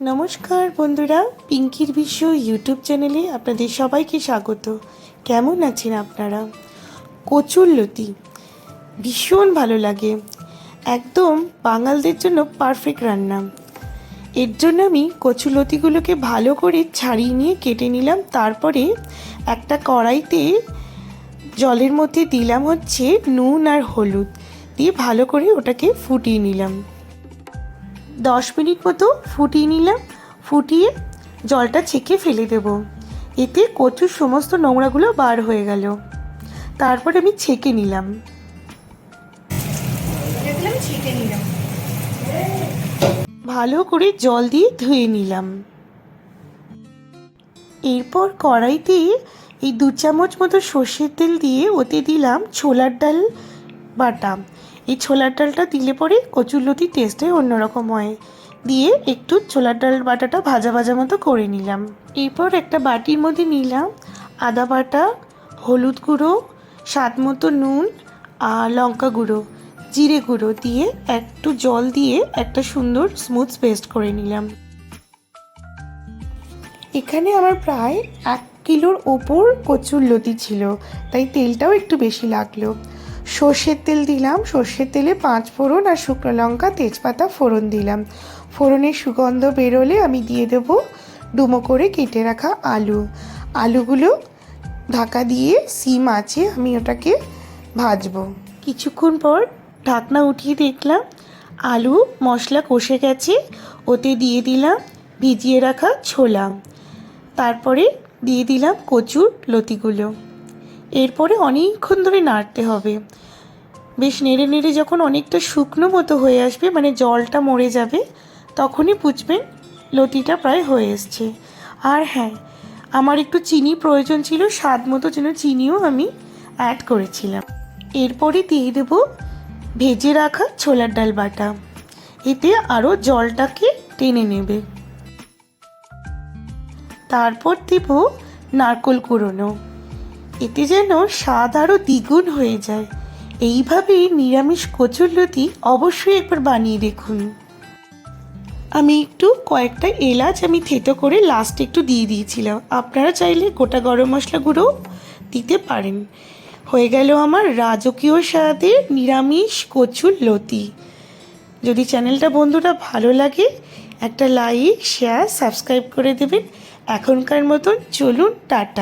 নমস্কার বন্ধুরা, পিঙ্কির বিশ্ব ইউটিউব চ্যানেলে আপনাদের সবাইকে স্বাগত। কেমন আছেন আপনারা? কচুর লতি। ভীষণ ভালো লাগে। একদম বাঙালদের জন্য পারফেক্ট রান্না। এর জন্য আমি কচু লতিগুলোকে ভালো করে ছাড়িয়ে নিয়ে কেটে নিলাম। তারপরে একটা কড়াইতে জলের মধ্যে দিলাম হচ্ছে নুন আর হলুদ। দিয়ে ভালো করে ওটাকে ফুটিয়ে নিলাম। দশ মিনিট মতো ফুটিয়ে নিলাম ফুটিয়ে জলটা ছেঁকে ফেলে দেব। এতে কচুর সমস্ত নোংরাগুলো বার হয়ে গেল। তারপর আমি ছেঁকে নিলাম। ভালো করে জল দিয়ে ধুয়ে নিলাম। এরপর কড়াইতে এই দু চামচ মতো সর্ষের তেল দিয়ে ওতে দিলাম ছোলার ডাল বাটা। এই ছোলার ডালটা দিলে পরে কচুরলতির টেস্টে অন্যরকম হয়। দিয়ে একটু ছোলার ডাল বাটাটা ভাজা ভাজা মতো করে নিলাম। এরপর একটা বাটির মধ্যে নিলাম আদা বাটা, হলুদ গুঁড়ো, স্বাদ মতো নুন আর লঙ্কা গুঁড়ো, জিরে গুঁড়ো দিয়ে একটু জল দিয়ে একটা সুন্দর স্মুথ পেস্ট করে নিলাম। এখানে আমার প্রায় এক কিলোর ওপর কচুর লতি ছিল, তাই তেলটাও একটু বেশি লাগল। সর্ষের তেল দিলাম, সর্ষের তেলে পাঁচ ফোড়ন আর শুকনো লঙ্কা, তেজপাতা, ফোড়ন দিলাম। ফোড়নের সুগন্ধ বেরোলে আমি দিয়ে দেব ডুমো করে কেটে রাখা আলু। আলুগুলো ঢাকা দিয়ে সিম আছে, আমি ওটাকে ভাজবো। কিছুক্ষণ পর ঢাকনা উঠিয়ে দেখলাম আলু মশলা কষে গেছে, ওতে দিয়ে দিলাম ভিজিয়ে রাখা ছোলা। তারপরে দিয়ে দিলাম কচুর লতিগুলো। এরপরে অনেকক্ষণ ধরে নাড়তে হবে। বেশ নেড়ে নেড়ে যখন অনেকটা শুকনো মতো হয়ে আসবে মানে জলটা মরে যাবে, তখনই বুঝবেন লতিটা প্রায় হয়ে এসছে। আর হ্যাঁ আমার একটু চিনি প্রয়োজন ছিল, স্বাদ মতো যেন চিনিও আমি অ্যাড করেছিলাম। এরপরে দিয়ে দেব ভেজে রাখা ছোলার ডাল বাটা। এতে আরও জলটাকে টেনে নেবে। তারপর দেব নারকোল কুড়োনো। এতে যেন স্বাদ আরও দ্বিগুণ হয়ে যায়। এইভাবে নিরামিষ কচুরলতি অবশ্যই একবার বানিয়ে দেখুন। আমি একটু কয়েকটা এলাচ আমি থেতো করে লাস্ট একটু দিয়ে দিয়েছিলাম। আপনারা চাইলে গোটা গরম মশলা গুঁড়ো দিতে পারেন। হয়ে গেল আমার রাজকীয় স্বাদের নিরামিষ কচুর লতি। যদি চ্যানেলটা বন্ধুরা ভালো লাগে, একটা লাইক শেয়ার সাবস্ক্রাইব করে দেবেন। এখনকার মতন চলুন, টাটা।